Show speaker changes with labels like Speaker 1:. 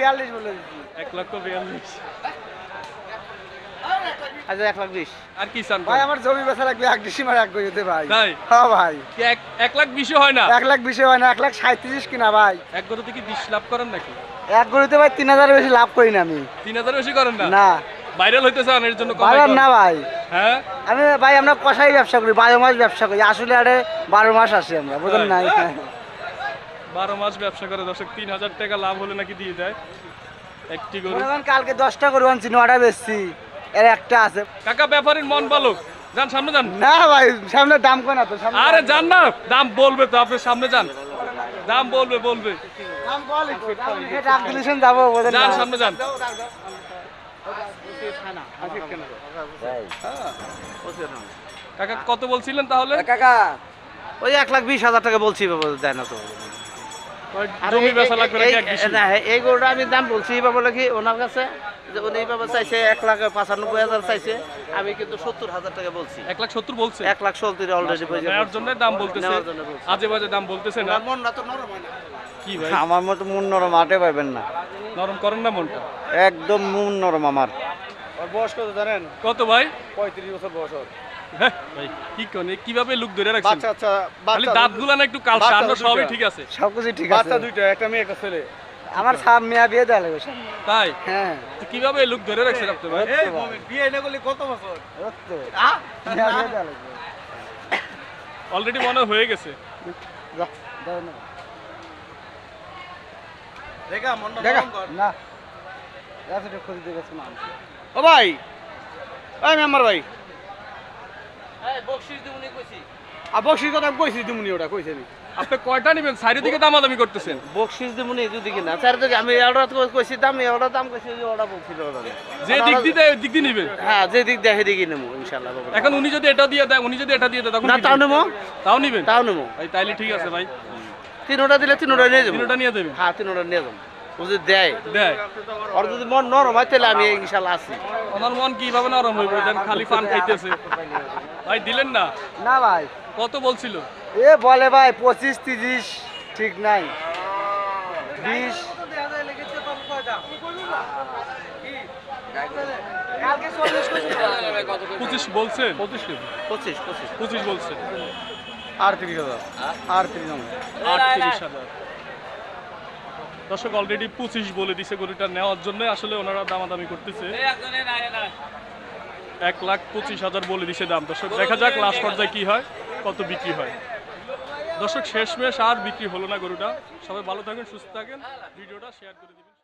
Speaker 1: বিয়াল্লিশ বলে দিচ্ছি
Speaker 2: এক লক্ষ বিয়াল্লিশ।
Speaker 1: আচ্ছা এক লাখ বিশ।
Speaker 2: আর কি চান
Speaker 1: ভাই আমার জমি বেচা লাগবে এক ডিসিমার এক গইতে ভাই।
Speaker 2: তাই?
Speaker 1: হ্যাঁ ভাই।
Speaker 2: এক এক লাখ বিশও হয় না?
Speaker 1: এক লাখ বিশে হয় না এক লাখ সাঁত্রিশ কিনা ভাই।
Speaker 2: এক গরুতে কি বিশ লাভ করেন নাকি?
Speaker 1: এক গরুতে ভাই তিন হাজার বেশি লাভ করি না আমি।
Speaker 2: তিন হাজার বেশি করেন না?
Speaker 1: না।
Speaker 2: ভাইরাল হইতে চান এর জন্য কমাই
Speaker 1: না ভাই।
Speaker 2: হ্যাঁ?
Speaker 1: আমি ভাই আমরা কষাই ব্যবসা করি বারো মাস ব্যবসা করি। আসলে আরে বারো মাস আসি আমরা বুঝলেন না
Speaker 2: বারো মাস ব্যবসা করে দর্শক তিন হাজার টাকা লাভ হলে নাকি দিয়ে দেয়। একটি গরু।
Speaker 1: কালকে দশটা গরু আনছি নটা বেচছি। এর একটা আছে।
Speaker 2: কাকা ব্যাপারীর মন বালক যান সামনে যান।
Speaker 1: না ভাই সামনে দাম কো না তো
Speaker 2: আরে যান না। দাম বলবে তো আপনি সামনে যান। দাম বলবে বলবে। যান সামনে যান। কাকা কত বলছিলেন তাহলে?
Speaker 1: কাকা ওই এক লাখ বিশ হাজার টাকা বলছি দেয় না তো।
Speaker 2: জমি বেচা লাগবে
Speaker 1: এই-
Speaker 2: নাকি এক বেশি?
Speaker 1: না, এই গরুটা আমি দাম বলছি বাবা ওনার কাছে যে উনি বাবা চাইছে এক লাখ পঁচানব্বই হাজার চাইছে। আমি কিন্তু সত্তর হাজার টাকা বলছি।
Speaker 2: এক লাখ সত্তর বলছে?
Speaker 1: এক লাখ সত্তর অলরেডি
Speaker 2: নেওয়ার জন্য দাম বলতেছে। আজে বাজে দাম বলতেছে না?
Speaker 1: মন না তো নরম হয় না।
Speaker 2: কি ভাই?
Speaker 1: আমার মতো মন নরম আটে পাবেন না।
Speaker 2: নরম করেন না মনটা?
Speaker 1: একদম মন নরম আমার। বয়স কত জানেন?
Speaker 2: কত ভাই?
Speaker 1: পঁয়ত্রিশ বছর বয়স
Speaker 2: হ্যাঁ, ভাই কি কোনে কীভাবে লুক ধরে রাখছেন?
Speaker 1: আচ্ছা
Speaker 2: খালি দাঁতগুলা না একটু কালসা
Speaker 1: বাচ্চা
Speaker 2: সবই ঠিক আছে।
Speaker 1: সব ঠিক আছে।
Speaker 3: বাচ্চা দুইটা একটা মেয়ে একটা ছেলে।
Speaker 1: আমার মেয়া বিয়ে দেওয়া লাগবে
Speaker 2: তাই?
Speaker 1: হ্যাঁ।
Speaker 2: কীভাবে লুক ধরে রাখছেন আপনি ভাই?
Speaker 3: বিয়ে না করলে কত বছর?
Speaker 1: রক্ত। মেয়া বিয়ে দেওয়া লাগবে।
Speaker 2: অলরেডি মনে হয়ে গেছে।
Speaker 3: দেখা
Speaker 1: দিয়ে না।
Speaker 3: ও ভাই ওই মেম্বার ভাই। আর বকশির কথা আমি কইছি দিমুনি ওটা কইছি আমি
Speaker 2: আপনি কয়টা নেবেন? চারিদিকে দামাদামি করতেছেন।
Speaker 1: বকশিস দিব নি যদি কিনা চারিদিকে আমি তো কইছি দাম এওটা দাম কইছি যে ওটা বলছিল ওটা
Speaker 2: যে দিক দিয়ে ওই দিক দিয়ে নিবেন?
Speaker 1: হ্যাঁ যে দিক দেখে দিকে নেব ইনশাল্লাহ বাবা।
Speaker 2: এখন উনি যদি এটা দিয়ে দেয় উনি যদি এটা দিয়ে দেয় তখন
Speaker 1: না তাও নেব।
Speaker 2: তাও নিবেন?
Speaker 1: তাও নেব।
Speaker 2: ভাই তাইলে ঠিক আছে ভাই।
Speaker 1: তিনোটা দিলে তিনোটা নিয়ে যাব।
Speaker 2: তিনটা নিয়ে দেবেন
Speaker 1: হ্যাঁ তিনোটা নিয়ে যাব। ও যদি দেয়।
Speaker 2: দেয়।
Speaker 1: আর যদি মন নরম হয় তাহলে আমি ইনশাল্লাহ আছি।
Speaker 2: ওনার মন কীভাবে নরম হইবে? দেন খালি পান খাইতেছে। ভাই দিলেন না?
Speaker 1: না ভাই।
Speaker 2: কত বলছিল?
Speaker 1: এ বলে ভাই পঁচিশ তিরিশ ঠিক নাই। বিশ।
Speaker 2: পঁচিশ বলছেন? পঁচিশ
Speaker 1: পঁচিশ পঁচিশ।
Speaker 2: পঁচিশ বলছেন।
Speaker 1: আর তিরিশ হাজার। আর তিরিশ হাজার।
Speaker 2: আটত্রিশ হাজার। দর্শক অলরেডি পঁচিশ বলে দিছে গরুটা নেওয়ার জন্য আসলে ওনারা দামাদামি করতেছে। এক লাখ পঁচিশ হাজার বলে দিছে দাম। দর্শক দেখা যাক লাস্ট পর্যায়ে কি হয় কত বিক্রি হয়। দর্শক শেষমেশ আর বিক্রি হলো না গরুটা। সবাই ভালো থাকেন সুস্থ থাকেন। ভিডিওটা শেয়ার করে দিবেন।